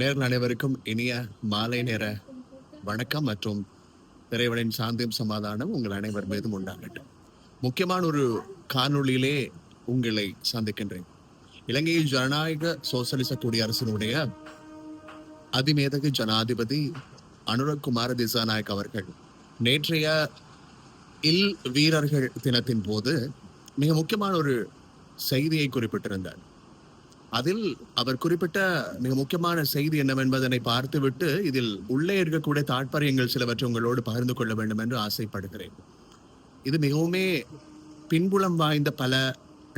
நேர்கள் அனைவருக்கும் இனிய மாலை நேர வணக்கம் மற்றும் இறைவனின் சாந்தியும் சமாதானம் உங்கள் அனைவர் மீதும் உண்டாகட்டும். முக்கியமான ஒரு காணொளியிலே உங்களை சந்திக்கின்றேன். இலங்கையில் ஜனநாயக சோசலிச குடியரசினுடைய அதிமேதகு ஜனாதிபதி அனுரகுமார திசாநாயக் அவர்கள் நேற்றைய இல் வீரர்கள் தினத்தின் போது மிக முக்கியமான ஒரு செய்தியை குறிப்பிட்டிருந்தார். அதில் அவர் குறிப்பிட்ட மிக முக்கியமான செய்தி என்னவென்பதனை பார்த்துவிட்டு இதில் உள்ளே இருக்கக்கூடிய தாற்பயங்கள் சிலவற்றை உங்களோடு பகிர்ந்து கொள்ள வேண்டும் என்று ஆசைப்படுகிறேன். இது மிகவுமே பின்புலம் வாய்ந்த பல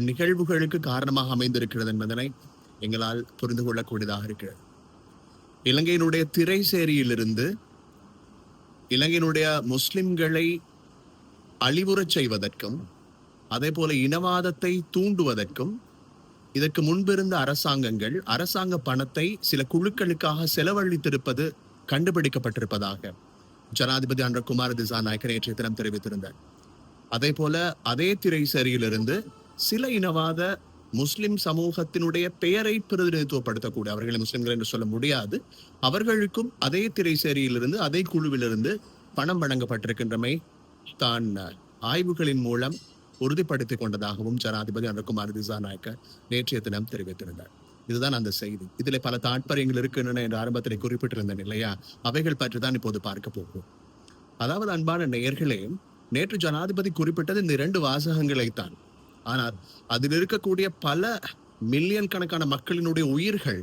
நிகழ்வுகளுக்கு காரணமாக அமைந்திருக்கிறது என்பதனை எங்களால் புரிந்து கொள்ளக்கூடியதாக இருக்கிறது. இலங்கையினுடைய திரைசேரியிலிருந்து இலங்கையினுடைய முஸ்லிம்களை அழிவுறச் செய்வதற்கும் அதே போல இனவாதத்தை தூண்டுவதற்கும் இதற்கு முன்பிருந்த அரசாங்கங்கள் அரசாங்க பணத்தை சில குழுக்களுக்காக செலவழித்திருப்பது கண்டுபிடிக்கப்பட்டிருப்பதாக ஜனாதிபதி அன்ற குமார திசாநாயக்க நேற்றைய தினம் தெரிவித்திருந்தார். அதே போல அதே திரைசேரியிலிருந்து சில இனவாத முஸ்லிம் சமூகத்தினுடைய பெயரை பிரதிநிதித்துவப்படுத்தக்கூடிய அவர்களை முஸ்லிம்கள் என்று சொல்ல முடியாது அவர்களுக்கும் அதே திரை சேரியிலிருந்து அதே குழுவிலிருந்து பணம் வழங்கப்பட்டிருக்கின்றமை தான் ஆய்வுகளின் மூலம் உறுதிப்படுத்திக் கொண்டதாகவும் ஜனாதிபதி அனுகுமார் திசாநாயக்க நேற்றைய தினம் தெரிவித்திருந்தார். இதுதான் அந்த செய்தி. இதுல பல தாற்பயங்கள் இருக்கின்றன என்று ஆரம்பத்தில் குறிப்பிட்டிருந்தேன் இல்லையா அவைகள் பற்றி தான் இப்போது பார்க்க போகிறோம். அதாவது அன்பான நேயர்களே நேற்று ஜனாதிபதி குறிப்பிட்டது இந்த இரண்டு வாசகங்களைத்தான். ஆனால் அதில் இருக்கக்கூடிய பல மில்லியன் கணக்கான மக்களினுடைய உயிர்கள்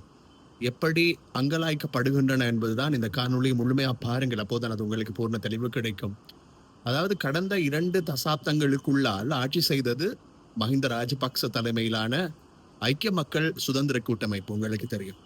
எப்படி அங்கலாய்க்கப்படுகின்றன என்பதுதான் இந்த காணொலியை முழுமையா பாருங்கள். அப்போதான் அது உங்களுக்கு பூர்ண தெளிவு கிடைக்கும். அதாவது கடந்த இரண்டு தசாப்தங்களுக்குள்ளால் ஆட்சி செய்தது மஹிந்த ராஜபக்ச தலைமையிலான ஐக்கிய மக்கள் சுதந்திர கூட்டமைப்பு உங்களுக்கு தெரியும்.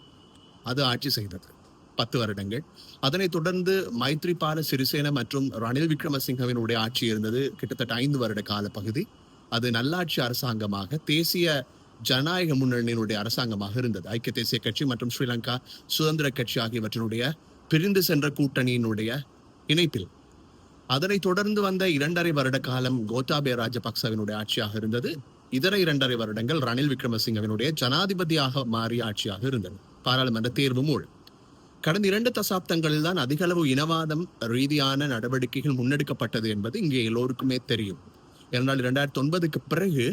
அது ஆட்சி செய்தது. பத்து வருடங்கள். அதனைத் தொடர்ந்து மைத்ரிபால சிறிசேன மற்றும் ரணில் விக்ரமசிங்கவினுடைய ஆட்சி இருந்தது. கிட்டத்தட்ட ஐந்து வருட கால பகுதி. அது நல்லாட்சி அரசாங்கமாக தேசிய ஜனநாயக முன்னணியினுடைய அரசாங்கமாக இருந்தது. ஐக்கிய தேசிய கட்சி மற்றும் ஸ்ரீலங்கா சுதந்திர கட்சி ஆகியவற்றினுடைய பிரிந்து சென்ற கூட்டணியினுடைய இணைப்பில். அதனைத் தொடர்ந்து வந்த இரண்டரை வருட காலம் கோத்தாபே ராஜபக்சவினுடைய ஆட்சியாக இருந்தது. இதர இரண்டரை வருடங்கள் ரணில் விக்ரமசிங்கவினுடைய ஜனாதிபதியாக மாறிய ஆட்சியாக இருந்தது பாராளுமன்ற தேர்வு மூலம். கடந்த இரண்டு தசாப்தங்களில் தான் அதிகளவு இனவாதம் ரீதியான நடவடிக்கைகள் முன்னெடுக்கப்பட்டது என்பது இங்கே எல்லோருக்குமே தெரியும். ஏனென்றால் இரண்டாயிரத்தி ஒன்பதுக்கு பிறகு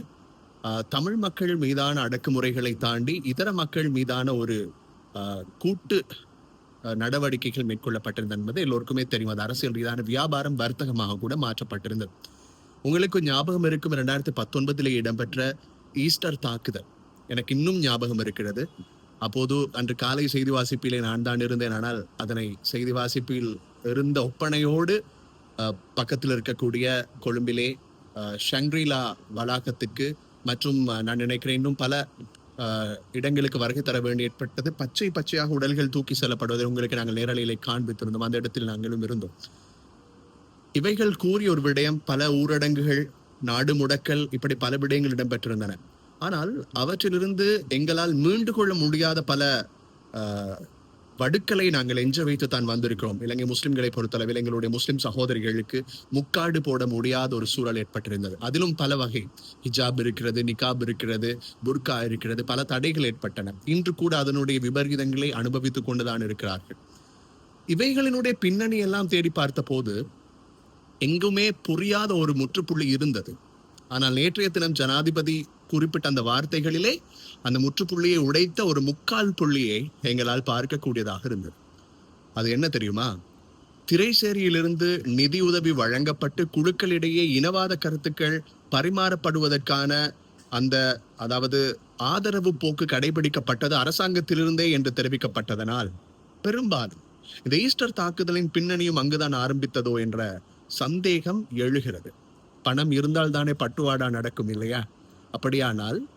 தமிழ் மக்கள் மீதான அடக்குமுறைகளை தாண்டி இதர மக்கள் மீதான ஒரு கூட்டு நடவடிக்கைகள் மேற்கொள்ளப்பட்டிருந்தது என்பது எல்லோருக்குமே தெரியும். அது அரசியல் ரீதியான வியாபாரம் வர்த்தகமாக கூட மாற்றப்பட்டிருந்தது. உங்களுக்கு ஞாபகம் இருக்கும் இரண்டாயிரத்தி பத்தொன்பதிலே இடம்பெற்ற ஈஸ்டர் தாக்குதல். எனக்கு இன்னும் ஞாபகம் இருக்கிறது. அப்போது அன்று காலை செய்தி வாசிப்பிலே நான் தான் இருந்தேன். ஆனால் அதனை செய்தி வாசிப்பில் இருந்த ஒப்பனையோடு அஹ், பக்கத்தில் இருக்கக்கூடிய கொழும்பிலே ஷங்க்ரீலா வளாகத்துக்கு மற்றும் நான் நினைக்கிறேன் இன்னும் பல இடங்களுக்கு வருகை தர வேண்டி ஏற்பட்டது. பச்சை பச்சையாக உடல்கள் தூக்கி செல்லப்படுவதை உங்களுக்கு நாங்கள் நேரலையிலே காண்பித்திருந்தோம். அந்த இடத்தில் நாங்களும் இருந்தோம். இவைகள் கூறிய ஒரு விடயம் பல ஊரடங்குகள் நாடு முடக்கல் இப்படி பல விடயங்கள் இடம்பெற்றிருந்தன. ஆனால் அவற்றிலிருந்து எங்களால் மீண்டு கொள்ள முடியாத பல ஆஹ், வடுக்களை நாங்கள் எஞ்ச வைத்து தான் வந்திருக்கிறோம். இலங்கை முஸ்லிம்களை பொறுத்தளவில் எங்களுடைய முஸ்லிம் சகோதரிகளுக்கு முக்காடு போட முடியாத ஒரு சூழல் ஏற்பட்டிருந்தது. அதிலும் பல வகை. ஹிஜாப் இருக்கிறது நிகாப் இருக்கிறது புர்கா இருக்கிறது பல தடைகள் ஏற்பட்டன. இன்று கூட அதனுடைய விபரீதங்களை அனுபவித்துக் கொண்டுதான் இருக்கிறார்கள். இவைகளினுடைய பின்னணி எல்லாம் தேடி பார்த்த போது எங்குமே புரியாத ஒரு முற்றுப்புள்ளி இருந்தது. ஆனால் நேற்றைய தினம் ஜனாதிபதி குறிப்பிட்ட அந்த வார்த்தைகளிலே அந்த முற்றுப்புள்ளியை உடைத்த ஒரு முக்கால் புள்ளியை எங்களால் பார்க்கக்கூடியதாக இருந்தது. அது என்ன தெரியுமா? திரைசேரியிலிருந்து நிதி உதவி வழங்கப்பட்டு குழுக்களிடையே இனவாத கருத்துக்கள் பரிமாறப்படுவதற்கான அந்த அதாவது ஆதரவு போக்கு கடைபிடிக்கப்பட்டது அரசாங்கத்திலிருந்தே என்று தெரிவிக்கப்பட்டதனால் பெரும்பாலும் இந்த ஈஸ்டர் தாக்குதலின் பின்னணியும் அங்குதான் ஆரம்பித்ததோ என்ற சந்தேகம் எழுகிறது. பணம் இருந்தால் தானே பட்டுவாடா நடக்கும் இல்லையா? அப்படியானால்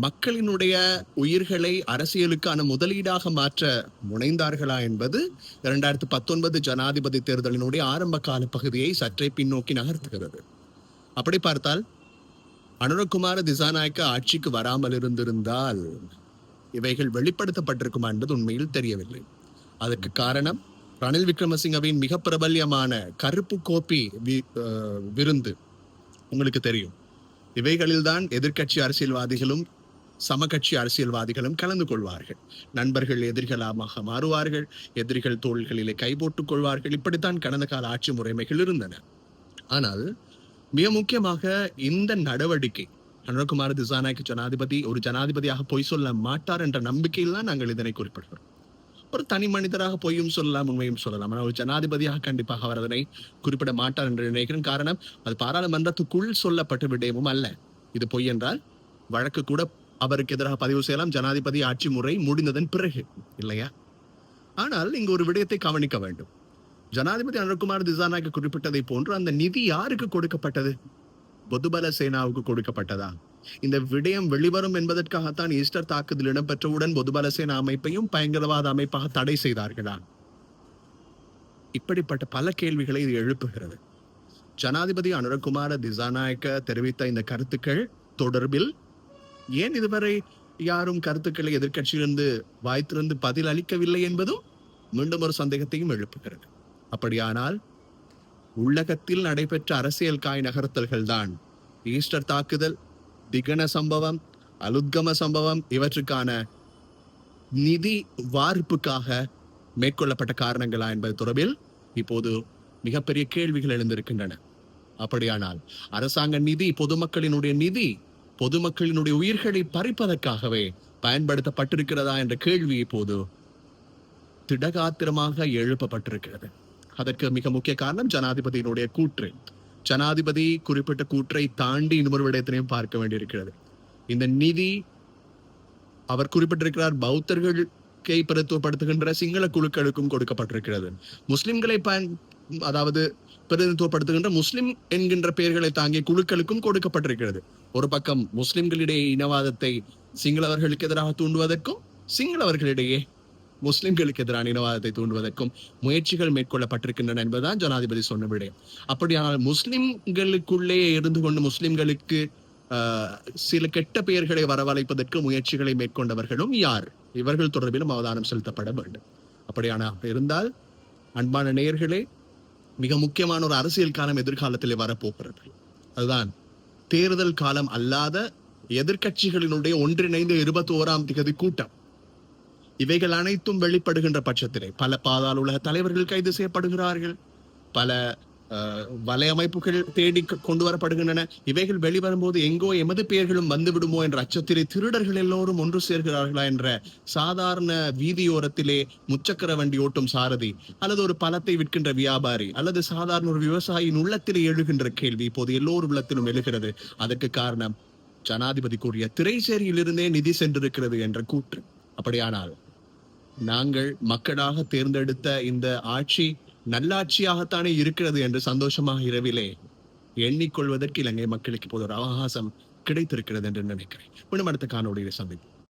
மக்களினுடைய உயிர்களை அரசியலுக்கான முதலீடாக மாற்ற முனைந்தார்களா என்பது இரண்டாயிரத்தி பத்தொன்பது ஜனாதிபதி தேர்தலினுடைய ஆரம்ப கால பகுதியை சற்றே பின்னோக்கி நகர்த்துகிறது. அப்படி பார்த்தால் அனுரகுமார திசாநாயக்க ஆட்சிக்கு வராமல் இருந்திருந்தால் இவைகள் வெளிப்படுத்தப்பட்டிருக்குமா என்பது உண்மையில் தெரியவில்லை. அதற்கு காரணம் ரணில் விக்ரமசிங்கவின் மிக பிரபல்யமான கருப்பு கோப்பி வி- விருந்து. உங்களுக்கு தெரியும். இவைகளில்தான் எதிர்க்கட்சி அரசியல்வாதிகளும் சமகட்சி அரசியல்வாதிகளும் கலந்து கொள்வார்கள். நண்பர்கள் எதிரிகளாக மாறுவார்கள் எதிரிகள் தோள்களிலே கை போட்டுக் கொள்வார்கள். இப்படித்தான் கடந்த கால ஆட்சி முறைமைகள் இருந்தன. ஆனால் மிக முக்கியமாக இந்த நடவடிக்கை அனுரகுமார் திசாநாயக்க ஜனாதிபதி ஒரு ஜனாதிபதியாக பொய் சொல்ல மாட்டார் என்ற நம்பிக்கையில் தான் நாங்கள் இதனை குறிப்பிடுகிறோம். ஒரு தனி மனிதராக பொய்யும் சொல்லலாம் உண்மையும் சொல்லலாம். ஆனால் ஒரு ஜனாதிபதியாக கண்டிப்பாக அவர் அதனை குறிப்பிட மாட்டார் என்று நினைக்கிறேன். காரணம் அது பாராளுமன்றத்துக்குள் சொல்லப்பட்ட விடயமும் அல்ல. இது பொய் என்றால் வழக்கு கூட அவருக்கு எதிராக பதிவு செய்யலாம். ஜனாதிபதி ஆட்சி முறை முடிந்ததன் பிறகு இல்லையா? ஆனால் இங்கு ஒரு விடயத்தை கவனிக்க வேண்டும். ஜனாதிபதி அனுகுமார் திசாநாயக்க குறிப்பிட்டதை போன்று அந்த நிதி யாருக்கு கொடுக்கப்பட்டது? பொதுபல சேனாவுக்கு கொடுக்கப்பட்டதா? இந்த விடயம் வெளிவரும் என்பதற்காகத்தான் ஈஸ்டர் தாக்குதல் இடம்பெற்றவுடன் பொதுபல சேனா அமைப்பையும் பயங்கரவாத அமைப்பாக தடை செய்தார்களா? இப்படிப்பட்ட பல கேள்விகளை இது எழுப்புகிறது. ஜனாதிபதி அனுரகுமார திசாநாயக்க தெரிவித்த இந்த கருத்துக்கள் தொடர்பில் ஏன் இதுவரை யாரும் கருத்துக்களை எதிர்க்கட்சியிலிருந்து வாய்த்திருந்து பதில் அளிக்கவில்லை என்பதும் மீண்டும் ஒரு சந்தேகத்தையும் எழுப்புகிறது. அப்படியானால் உள்ளகத்தில் நடைபெற்ற அரசியல் காய் நகர்த்தல்கள்தான். ஈஸ்டர் தாக்குதல் திகன சம்பவம் அலுத்கம சம்பவம் இவற்றுக்கான நிதி வார்ப்புக்காக மேற்கொள்ளப்பட்ட காரணங்களா என்பது தொடர்பில் இப்போது மிகப்பெரிய கேள்விகள் எழுந்திருக்கின்றன. அப்படியானால் அரசாங்க நிதி பொதுமக்களினுடைய நிதி பொதுமக்களினுடைய உயிர்களை பறிப்பதற்காகவே பயன்படுத்தப்பட்டிருக்கிறதா என்ற கேள்வி இப்போது திடகாத்திரமாக எழுப்பப்பட்டிருக்கிறது. அதற்கு மிக முக்கிய காரணம் ஜனாதிபதியினுடைய கூற்று. ஜனாதிபதி குறிப்பிட்ட கூற்றை தாண்டி இன்னொரு விடயத்தினையும் பார்க்க வேண்டியிருக்கிறது. இந்த நிதி அவர் குறிப்பிட்டிருக்கிறார் பௌத்தர்களுக்கை பிரதித்துவப்படுத்துகின்ற சிங்கள குழுக்களுக்கும் கொடுக்கப்பட்டிருக்கிறது. முஸ்லிம்களை பயன் அதாவது பிரதிநிதித்துவப்படுத்துகின்ற முஸ்லிம் என்கின்ற பெயர்களை தாங்கிய குழுக்களுக்கும் கொடுக்கப்பட்டிருக்கிறது. ஒரு பக்கம் முஸ்லிம்களிடையே இனவாதத்தை சிங்களவர்களுக்கு எதிராக தூண்டுவதற்கும் சிங்களவர்களிடையே முஸ்லிம்களுக்கு எதிரான இனவாதத்தை தூண்டுவதற்கும் முயற்சிகள் மேற்கொள்ளப்பட்டிருக்கின்றன என்பதுதான் ஜனாதிபதி சொன்ன விடயம். அப்படியானால் முஸ்லிம்களுக்குள்ளே இருந்து கொண்டு முஸ்லிம்களுக்கு ஆஹ், சில கெட்ட பெயர்களை வரவழைப்பதற்கு முயற்சிகளை மேற்கொண்டவர்களும் யார்? இவர்கள் தொடர்பிலும் அவதானம் செலுத்தப்பட வேண்டும். அப்படியான இருந்தால் அன்பான நேயர்களே மிக முக்கியமான ஒரு அரசியல் காலம் எதிர்காலத்திலே வரப்போகிறது. அதுதான் தேர்தல் காலம் அல்லாத எதிர்க்கட்சிகளினுடைய ஒன்றிணைந்த இருபத்தி ஓராம் திகதி கூட்டம். இவைகள் அனைத்தும் வெளிப்படுகின்ற பட்சத்திலே பல பாதாள உலக தலைவர்கள் கைது செய்யப்படுகிறார்கள். பல வலையமைப்புகள் தேடி கொண்டு வரப்படுகின்றன. இவைகள் வெளிவரும்போது எங்கோ எமது பெயர்களும் வந்துவிடுமோ என்ற அச்சத்திலே திருடர்கள் எல்லோரும் ஒன்று சேர்கிறார்களா என்ற சாதாரண வீதியோரத்திலே முச்சக்கர வண்டி ஓட்டும் சாரதி அல்லது ஒரு பழத்தை விற்கின்ற வியாபாரி அல்லது சாதாரண ஒரு விவசாயியின் உள்ளத்திலே எழுகின்ற கேள்வி இப்போது எல்லோரும் உள்ளத்திலும் எழுகிறது. அதற்கு காரணம் ஜனாதிபதி கூறிய திரைசேரியிலிருந்தே நிதி சென்றிருக்கிறது என்ற கூற்று. அப்படியானால் நாங்கள் மக்களாக தேர்ந்தெடுத்த இந்த ஆட்சி நல்லாட்சியாகத்தானே இருக்கிறது என்று சந்தோஷமாக இரவிலே எண்ணிக்கொள்வதற்கு இலங்கை மக்களுக்கு இப்போது ஒரு அவகாசம் கிடைத்திருக்கிறது என்று நினைக்கிறேன். மீண்டும் அடுத்த காணொலியை சந்திப்போம்.